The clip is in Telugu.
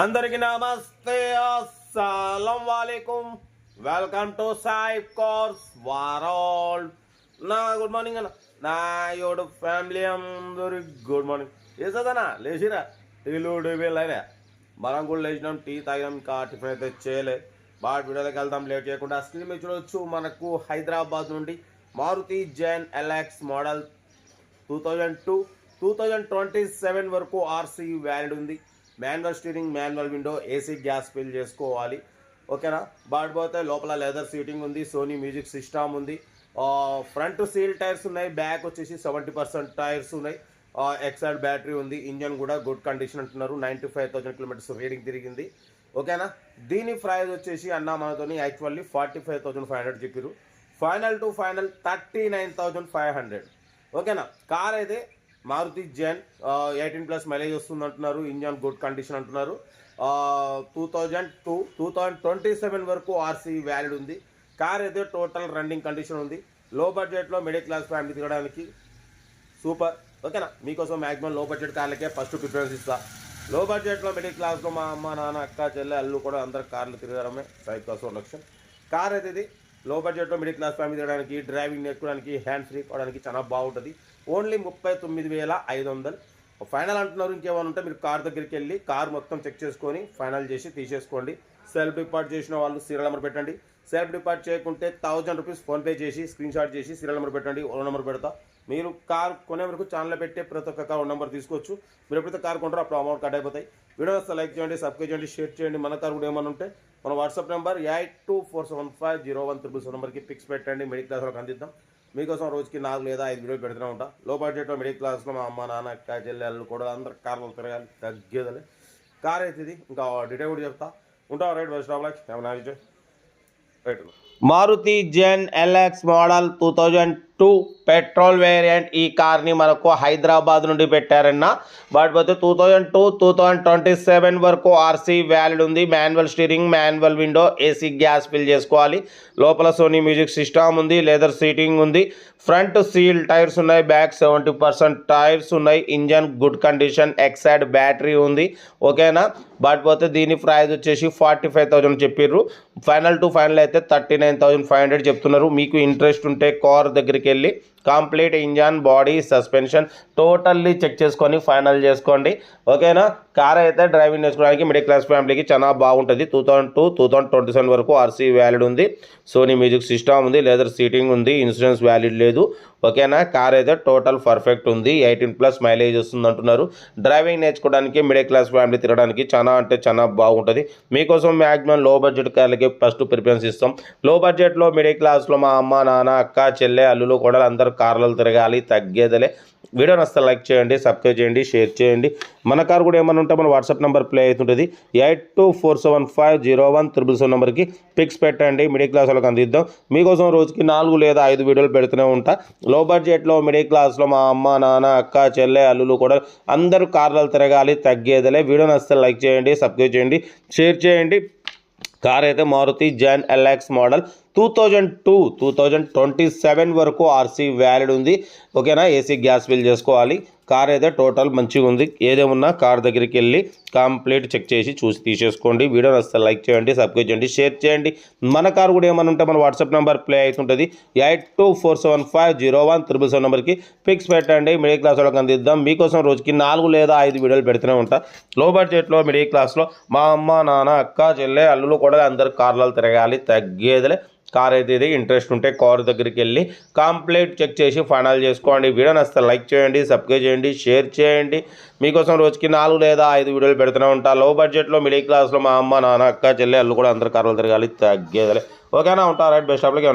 అందరికి నమస్తే. అస్సలం వాలేకుం. వెల్కమ్ టు సాయి కోర్స్ వారాల్ నా గుడ్ మార్నింగ్ అన్న. నా యోడు ఫ్యామిలీ అందరి గుడ్ మార్నింగ్. వేసేదనా లేచిరా? టీలు డీబీలు అయినా మనం కూడా లేచినాం టీ తాగినాం ఇంకా టిఫిన్ అయితే చేయలే. బాగా వీడియోలోకి వెళ్దాం లేట్ చేయకుండా స్క్రీన్ మీద చూడొచ్చు. మనకు హైదరాబాద్ నుండి Maruti Zen LX model two thousand two two thousand twenty seven వరకు ఆర్సీ వ్యాలిడ్ ఉంది. Manual steering manual window AC gas fill చేసుకోవాలి. ఓకేనా? బాడ్ పోతే లోపల లెదర్ సీటింగ్ ఉంది సోనీ మ్యూజిక్ సిస్టమ్ ఉంది. ఫ్రంట్ సీల్ టైర్స్ ఉన్నాయి బ్యాక్ వచ్చేసి సెవెంటీ పర్సెంట్ టైర్స్ ఉన్నాయి. ఎక్సైడ్ బ్యాటరీ ఉంది ఇంజన్ కూడా గుడ్ కండిషన్ అంటున్నారు ninety five thousand kilometres reading తిరిగింది. ఓకేనా? దీని ప్రైస్ వచ్చేసి అన్న మనతోని actually forty five thousand five hundred చెప్పారు final to final thirty nine thousand five hundred ఓకేనా? కార్ అయితే Maruti Zen eighteen plus mileage వస్తుంది అంటున్నారు ఇంజన్ గుడ్ కండిషన్ అంటున్నారు. Two thousand two two thousand twenty seven వరకు ఆర్సీ వ్యాలిడ్ ఉంది. కార్ అయితే టోటల్ రన్నింగ్ కండిషన్ ఉంది. లో బడ్జెట్లో మిడిల్ క్లాస్ ఫ్యామిలీ తిరగడానికి సూపర్. ఓకేనా? మీకోసం మ్యాక్సిమం లో బడ్జెట్ కార్లకే ఫస్ట్ ప్రిఫరెన్స్ ఇస్తా. లో బడ్జెట్లో మిడిల్ క్లాస్లో మా అమ్మ నాన్న అక్క చెల్లె అల్లు కూడా అందరు కార్లు తిరగడమే సైడ్ కోసం లక్ష్యం. కార్ అయితే ఇది లో బడ్జెట్లో మిడిల్ క్లాస్ ఫ్యామిలీ తిరగడానికి డ్రైవింగ్ నేర్చుకోవడానికి హ్యాండ్ ఫ్రీ కావడానికి చాలా బాగుంటుంది. ఓన్లీ ముప్పై తొమ్మిది వేల ఐదు వందలు. ఫైనల్ అంటున్నారు ఇంకేమైనా ఉంటే మీరు కార్ దగ్గరికి వెళ్ళి కార్ మొత్తం చెక్ చేసుకొని ఫైనల్ చేసి తీసేసుకోండి. సెల్ఫ్ డిపార్ట్ చేసిన వాళ్ళు సీరియల్ నెంబర్ పెట్టండి. సెల్ఫ్ డిపార్ట్ చేయకుంటే థౌజండ్ రూపీస్ ఫోన్పే చేసి స్క్రీన్ షాట్ చేసి సీరియల్ నెంబర్ పెట్టండి ఓ నెంబర్ పెడతా. మీరు కార్ కొనే వరకు ఛానల్లో పెట్టే ప్రతి ఒక్క కార్ నెంబర్ తీసుకోవచ్చు. మీరు ఎప్పుడైతే కార్ కొంటారో అప్పుడు అమౌంట్ కట్ అయిపోతాయి. వీడియో వస్తే లైక్ చేయండి సబ్స్క్రైబ్ చేయండి షేర్ చేయండి. మన కార్ కూడా ఏమైనా ఉంటే మన WhatsApp number eight two four seven five zero one triple seven నెంబర్కి పిక్స్ పెట్టండి. మిడిల్ క్లాస్ అందిద్దాం. మీకోసం రోజుకి నాలుగు లేదా ఐదు వీడియోలు పెడుతూనే ఉంటా. లో బడ్జెట్లో మిడిల్ క్లాస్లో మా అమ్మ నాన్న అక్క చెల్లెళ్ళు కూడా అందరు కార్లు తిరగాలి తగ్గేదలే. కార్ అవుతుంది ఇంకా డీటెయిల్ కూడా చెప్తా. ఉంటాం right bus stop like right. Maruti Zen LX model two thousand two petrol variant ఈ కార్ని మనకు హైదరాబాద్ నుండి పెట్టారన్న. బట్ పోతే two thousand two two thousand twenty seven వరకు ఆర్సీ వ్యాలిడ్ ఉంది. Manual steering manual window AC gas fill చేసుకోవాలి. లోపల సోనీ మ్యూజిక్ సిస్టమ్ ఉంది లెదర్ సీటింగ్ ఉంది. ఫ్రంట్ సీల్ టైర్స్ ఉన్నాయి బ్యాక్ సెవెంటీ పర్సెంట్ టైర్స్ ఉన్నాయి. Engine good condition Exide battery ఉంది. ఓకేనా? బట్ పోతే దీని ప్రైజ్ వచ్చేసి ఫార్టీ ఫైవ్ థౌసండ్ చెప్పారు ఫైనల్ టు ఫైనల్ అయితే thirty nine thousand five hundred చెప్తున్నారు. మీకు ఇంట్రెస్ట్ ఉంటే కార్ దగ్గరికి వెళ్ళి complete engine body suspension totally check చేసుకొని ఫైనల్ చేసుకోండి. ఓకేనా? కార్ అయితే డ్రైవింగ్ నేర్చుకోవడానికి మిడిల్ క్లాస్ ఫ్యామిలీకి చాలా బాగుంటుంది. Two thousand two two thousand twenty seven వరకు ఆర్సీ వ్యాలిడ్ ఉంది. సోనీ మ్యూజిక్ సిస్టమ్ ఉంది. లెదర్ సీటింగ్ ఉంది. ఇన్సూరెన్స్ వ్యాలిడ్ లేదు. ఓకేనా? కార్ అయితే టోటల్ పర్ఫెక్ట్ ఉంది. ఎయిటీన్ ప్లస్ మైలేజ్ వస్తుంది అంటున్నారు. డ్రైవింగ్ నేర్చుకోవడానికి మిడిల్ క్లాస్ ఫ్యామిలీ తిరగడానికి చాలా అంటే చాలా బాగుంటుంది. మీకోసం మ్యాక్సిమం లో బడ్జెట్ కార్లకి ఫస్ట్ ప్రిఫరెన్స్ ఇస్తాం. లో బడ్జెట్లో మిడిల్ క్లాస్లో మా అమ్మ నాన్న అక్క చెల్లె అల్లులు కూడా అందరూ కార్లలో తిరగాలి తగ్గేదలే. వీడియో నస్తే లైక్ చేయండి సబ్స్క్రైబ్ చేయండి షేర్ చేయండి. మన కార్ కూడా ఏమైనా ఉంటే మన వాట్సాప్ నెంబర్ ప్లే అవుతుంటుంది. Eight two four seven five zero one triple seven నెంబర్కి పిక్స్ పెట్టండి. మిడిల్ క్లాస్ వాళ్ళకి అందిద్దాం. మీకోసం రోజుకి నాలుగు లేదా ఐదు వీడియోలు పెడుతూనే ఉంటా. లో బడ్జెట్లో మిడిల్ క్లాస్లో మా అమ్మ నాన్న అక్క చెల్లె అల్లులు కూడా అందరూ కార్లలో తిరగాలి తగ్గేదలే. వీడియో నస్తే లైక్ చేయండి సబ్స్క్రైబ్ చేయండి షేర్ చేయండి. కార్ అయితే Maruti Zen LX model. Two thousand two two thousand twenty seven వరకు ఆర్సీ వ్యాలిడ్ ఉంది. ఓకేనా? ఏసీ గ్యాస్ బిల్ చేసుకోవాలి. కార్ అయితే టోటల్ మంచిగా ఉంది. ఏదేమున్నా కార్ దగ్గరికి వెళ్ళి కంప్లీట్ చెక్ చేసి చూసి తీసేసుకోండి. వీడియో నచ్చితే లైక్ చేయండి సబ్స్క్రైబ్ చేయండి షేర్ చేయండి. మన కార్ కూడా ఏమైనా ఉంటే మన వాట్సాప్ నెంబర్ ప్లే అవుతుంటుంది. Eight two four seven five zero one triple seven నెంబర్కి పిక్స్ పెట్టండి. మిడిల్ క్లాస్ వాళ్ళకి అందిద్దాం. మీకోసం రోజుకి నాలుగు లేదా ఐదు వీడియోలు పెడుతూనే ఉంటా. లో బడ్జెట్లో మిడిల్ క్లాస్లో మా అమ్మ నాన్న అక్క చెల్లె అల్లులు కూడా అందరు కార్లలో తిరగాలి. తగ్గేదిలే. కార్ అయితే ఇది ఇంట్రెస్ట్ ఉంటే కార్ దగ్గరికి వెళ్ళి కంప్లీట్ చెక్ చేసి ఫైనల్ చేసుకోండి. వీడియో నచ్చితే లైక్ చేయండి సబ్స్క్రైబ్ చేయండి. షేర్ చేయండి. మీకోసం రోజుకి నాలుగు లేదా ఐదు వీడియోలు పెడుతూనే ఉంటా. లో బడ్జెట్లో మిడిల్ క్లాస్లో మా అమ్మ నాన్న అక్క చెల్లె అల్లు కూడా అందరు కర్రలు తిరగాలి తగ్గేదలే. ఓకేనా ఉంటా? Right best ఆఫ్లకి